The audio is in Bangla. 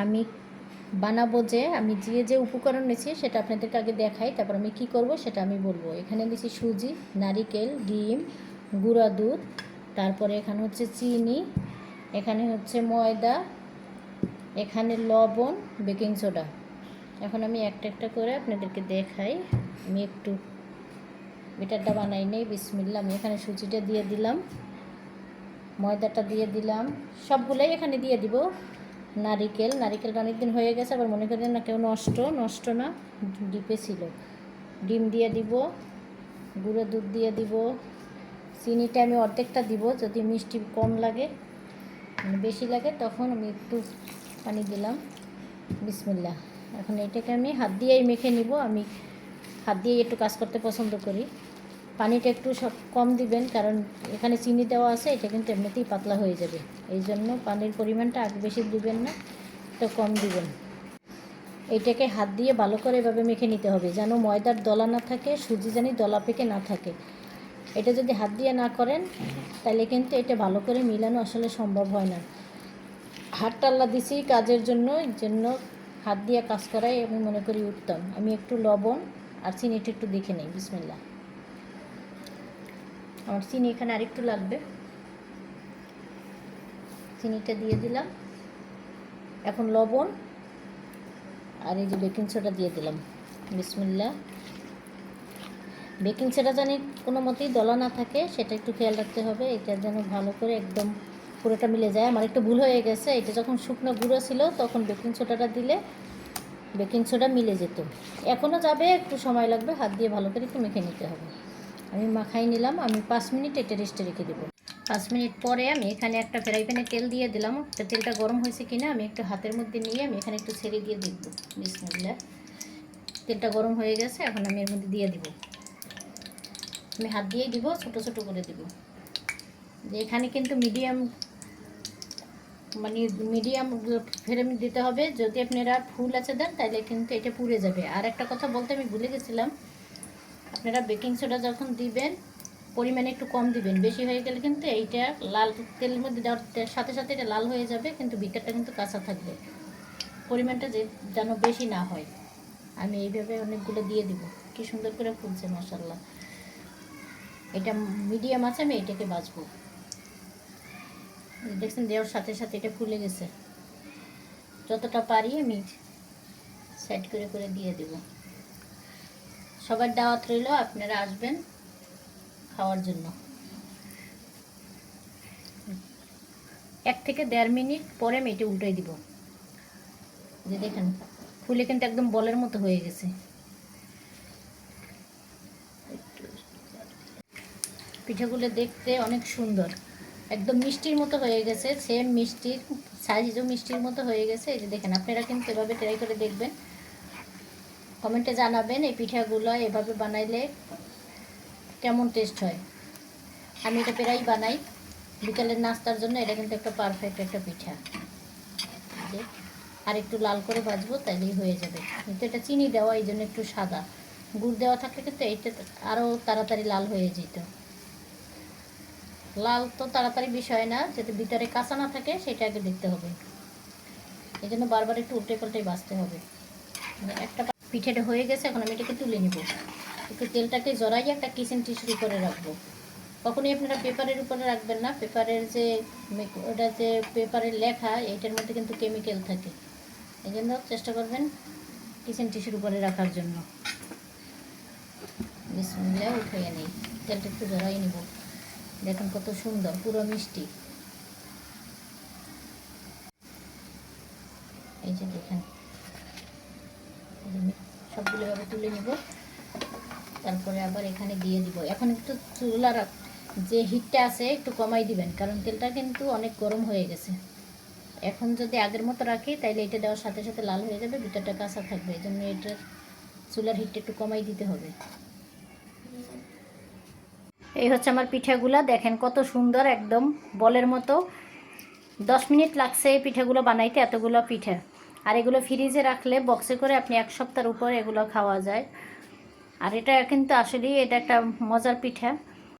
আমি বানাবো যে, আমি যে যে উপকরণ নিয়েছি সেটা আপনাদেরকে আগে দেখাই, তারপর আমি কি করব সেটা আমি বলব। এখানে দিয়েছি সুজি, নারিকেল, ডিম, গুঁড়া দুধ, তারপরে এখানে হচ্ছে চিনি, এখানে হচ্ছে ময়দা, এখানে লবণ, বেকিং সোডা। এখন আমি একটা একটা করে আপনাদেরকে দেখাই। আমি একটু বেটারটা বানাই নেই বিসমিল্লা আমি এখানে সুজিটা দিয়ে দিলাম, ময়দাটা দিয়ে দিলাম, সবগুলোই এখানে দিয়ে দিব। নারিকেল অনেক দিন হয়ে গেছে, আবার মনে করেন না কেউ নষ্ট নষ্ট না, ডিপে ছিল। ডিম দিয়ে দিব, গুঁড়ো দুধ দিয়ে দিব, চিনিটা আমি অর্ধেকটা দিব, যদি মিষ্টি কম লাগে মানে বেশি লাগে, তখন আমি একটু পানি দিলাম। বিসমিল্লা এখন এটাকে আমি হাত দিয়েই মেখে নিব, আমি হাত দিয়েই একটু কাজ করতে পছন্দ করি। পানিটা একটু সব কম দিবেন, কারণ এখানে চিনি দেওয়া আছে, এটা কিন্তু এমনিতেই পাতলা হয়ে যাবে। এই জন্য পানির পরিমাণটা আগে বেশি দিবেন না তো কম দিবেন। এটাকে হাত দিয়ে ভালো করে এভাবে মেখে নিতে হবে, যেন ময়দার দলা না থাকে, সুজি জানি দলা পেকে না থাকে। এটা যদি হাত দিয়ে না করেন, তাহলে কিন্তু এটা ভালো করে মিলানো আসলে সম্ভব হয় না। হাত টাল্লা দিছি কাজের জন্য জন্য হাত দিয়ে কাজ করাই আমি মনে করি উত্তম। আমি একটু লবণ আর চিনিটা একটু দেখে নিই বিসমিল্লা আমার চিনি এখানে আরেকটু লাগবে। চিনিটা দিয়ে দিলাম। এখন লবণ আর এই যে বেকিং সোডা দিয়ে দিলাম। বিসমিল্লা বেকিং সোডা জানি কোনো মতেই দলা না থাকে, সেটা একটু খেয়াল রাখতে হবে। এটা যেন ভালো করে একদম পুরোটা মিলে যায়। আমার একটু ভুল হয়ে গেছে। এটা যখন শুকনো গুঁড়ো ছিল, তখন বেকিং সোডাটা দিলে বেকিং সোডা মিলে যেত। এখনও যাবে, একটু সময় লাগবে। হাত দিয়ে ভালো করে একটু মেখে নিতে হবে। আমি মাখাই নিলাম, আমি পাঁচ মিনিট এটা রেস্টে রেখে দেবো। পাঁচ মিনিট পরে আমি এখানে একটা ফ্রাই প্যানে তেল দিয়ে দিলাম। তেলটা গরম হয়েছে কিনা আমি একটু হাতের মধ্যে নিয়ে আমি এখানে একটু ছেড়ে দিয়ে দেখব। বিসমিল্লা তেলটা গরম হয়ে গেছে, এখন আমি এর মধ্যে দিয়ে দিব। আমি হাত দিয়েই দিব, ছোট ছোট করে দিব। যে এখানে কিন্তু মিডিয়াম মানে মিডিয়াম ফ্লেম দিতে হবে। যদি আপনারা ফুল আছে দেন, তাহলে কিন্তু এটা পুড়ে যাবে। আর একটা কথা বলতে আমি ভুলে গেছিলাম। আপনারা বেকিং সোডা যখন দিবেন, পরিমাণে একটু কম দিবেন, বেশি হয়ে গেলে কিন্তু এইটা লাল তেলের মধ্যে দেওয়ার সাথে সাথে এটা লাল হয়ে যাবে, কিন্তু ভিতরটা কিন্তু কাঁচা থাকবে। পরিমাণটা যে যেন বেশি না হয়। আমি এইভাবে অনেকগুলো দিয়ে দিব। কি সুন্দর করে ফুলছে মশাল্লা এটা মিডিয়াম আছে, আমি এটাকে বাজবো দেখছেন, দেওয়ার সাথে সাথে এটা ফুলে গেছে। যতটা পারি আমি সেট করে করে দিয়ে দেব। সবার দাওয়াত রইল, আপনারা আসবেন খাওয়ার জন্য। এক থেকে দেড় মিনিট পরে আমি এটা উল্টাই দিব। যে দেখেন, ফুলে কিন্তু একদম বলের মতো হয়ে গেছে। পিঠাগুলো দেখতে অনেক সুন্দর। একদম মিষ্টির মতো হয়ে গেছে সেম মিষ্টির সাইজও মিষ্টির মতো হয়ে গেছে। এই যে দেখেন, আপনারা কিন্তু এভাবে ট্রাই করে দেখবেন। কমেন্টে জানাবেন এই পিঠাগুলো এভাবে বানাইলে কেমন টেস্ট হয়। আমি এটা প্রায় বানাই। বিকালের নাস্তার জন্য এটা কিন্তু একটা পারফেক্ট একটা পিঠা। আর একটু লাল করে ভাজবো, তাইলেই হয়ে যাবে। কিন্তু এটা চিনি দেওয়া, এই জন্য একটু সাদা। গুড় দেওয়া থাকলে কিন্তু এইটা আরও তাড়াতাড়ি লাল হয়ে যেত। লাল তো তাড়াতাড়ি বিষয় না যাতে ভিতরে কাঁচা না থাকে, সেটা আগে দেখতে হবে। এই জন্য বারবার একটু উল্টে পাল্টে বাঁচতে হবে। মানে একটা পিঠেটা হয়ে গেছে, এখন আমি এটাকে তুলে নেব। একটু তেলটাকে জড়াই একটা কিচেন টিস্যুর উপরে রাখব। কখনোই আপনারা পেপারের উপরে রাখবেন না। পেপারের যে ওটা যে পেপারের লেখা, এইটার মধ্যে কিন্তু কেমিক্যাল থাকে। এই জন্য চেষ্টা করবেন কিচেন টিস্যুর উপরে রাখার জন্য। উঠিয়ে নেই। তেলটা একটু জড়াই নিব। দেখুন কত সুন্দর, পুরো মিষ্টি। এই যে দেখেন। সবগুলো এভাবে তুলে নিব। তারপরে আবার এখানে দিয়ে দিব। এখন একটু চুলার যে হিটটা আছে, একটু কমাই দিবেন, কারণ তেলটা কিন্তু অনেক গরম হয়ে গেছে। এখন যদি আগের মতো রাখি, তাইলে এটা দেওয়ার সাথে সাথে লাল হয়ে যাবে, ভিতরটা কাঁচা থাকবে। এই জন্য এটা চুলার হিটটা একটু কমাই দিতে হবে। এই হচ্ছে আমার পিঠাগুলা। দেখেন কত সুন্দর, একদম বলের মতো। দশ মিনিট লাগছে এই পিঠাগুলো বানাইতে, এতগুলো পিঠা। আর এগুলো ফ্রিজে রাখলে বক্সে করে আপনি এক সপ্তাহের উপর এগুলো খাওয়া যায়। আর এটা কিন্তু আসলেই এটা একটা মজার পিঠা।